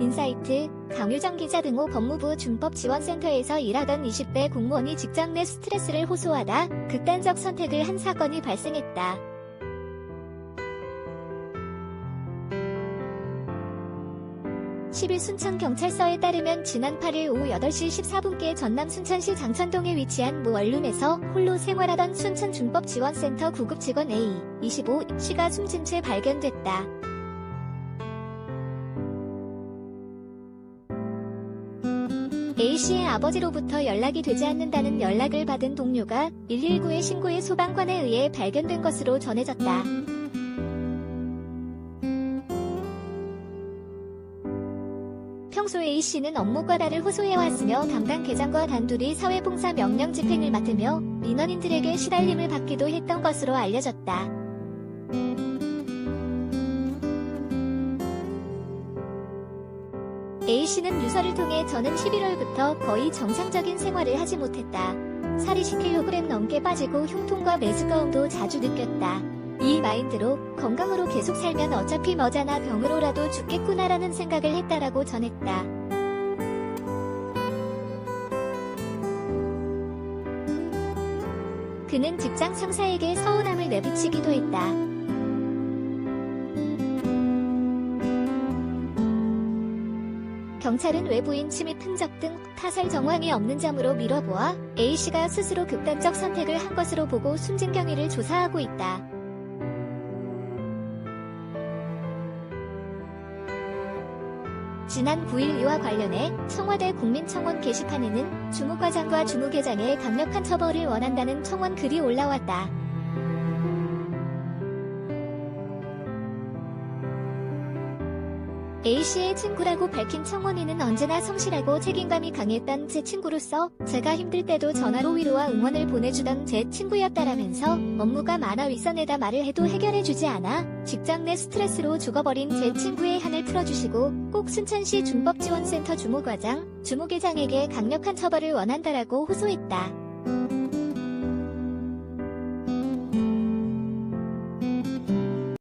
인사이트, 강유정 기자 등호 법무부 준법지원센터에서 일하던 20대 공무원이 직장 내 스트레스를 호소하다 극단적 선택을 한 사건이 발생했다. 10일 순천경찰서에 따르면 지난 8일 오후 8시 14분께 전남 순천시 장천동에 위치한 모 원룸에서 홀로 생활하던 순천준법지원센터 구급 직원 A, 25 씨가 숨진 채 발견됐다. A씨의 아버지로부터 연락이 되지 않는다는 연락을 받은 동료가 119에 신고해 소방관에 의해 발견된 것으로 전해졌다. 평소 A씨는 업무 과다를 호소해왔으며 담당 계장과 단둘이 사회봉사 명령 집행을 맡으며 민원인들에게 시달림을 받기도 했던 것으로 알려졌다. A씨는 유서를 통해 저는 11월부터 거의 정상적인 생활을 하지 못했다. 살이 10kg 넘게 빠지고 흉통과 메스꺼움도 자주 느꼈다. 이 마인드로 건강으로 계속 살면 어차피 머지않아 병으로라도 죽겠구나라는 생각을 했다라고 전했다. 그는 직장 상사에게 서운함을 내비치기도 했다. 경찰은 외부인 침입 흔적 등 타살 정황이 없는 점으로 미뤄보아 A씨가 스스로 극단적 선택을 한 것으로 보고 숨진 경위를 조사하고 있다. 지난 9일 이와 관련해 청와대 국민청원 게시판에는 주무과장과 주무계장의 강력한 처벌을 원한다는 청원 글이 올라왔다. A씨의 친구라고 밝힌 청원인은 언제나 성실하고 책임감이 강했던 제 친구로서 제가 힘들 때도 전화로 위로와 응원을 보내주던 제 친구였다라면서 업무가 많아 윗선에다 말을 해도 해결해주지 않아 직장 내 스트레스로 죽어버린 제 친구의 한을 풀어주시고 꼭 순천시 준법지원센터 주무과장, 주무계장에게 강력한 처벌을 원한다라고 호소했다.